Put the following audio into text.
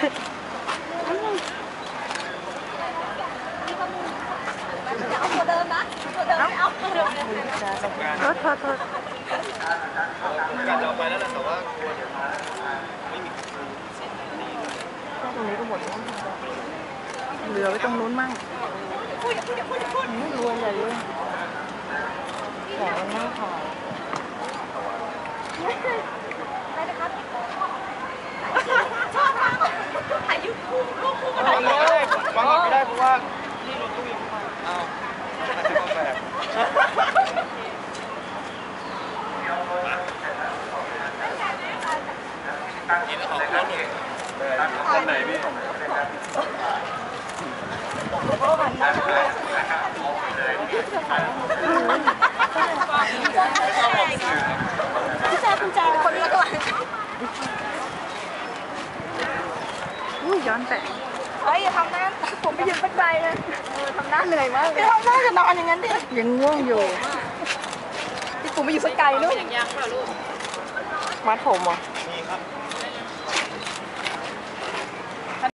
เอาตัวเดิมนะตัวเดิมไม่เอา โทษโทษโทษ การจะเอาไปแล้วแหละแต่ว่ากลัวเดี๋ยวไม่มี ตรงนี้ก็หมดแล้วเหลือไว้ตรงนู้นมั่งนี่รวยใหญ่เลยแต่มันน่าขา วางก่อนไม่ได้วางก่อนไม่ได้เพราะว่านี่รถตู้ยังไม่มาอ้าวอาจจะต้องแบบกินของรถเลยท่านไหนพี่พี่แจ๊คุณแจ๊คนนี้ก่อน อุ้ ยย้อนแสงเฮ้ยอย่าทำหน้าผมไปยืนเป็นใจเลยเออทำหน้าเหนื่อยมากเลยทำหน้าจะนอนอย่างนั้นดิยังง่วงอยู่พี่ผมไปอยู่สักไกลนู่นมัดผมเหรอมีครับ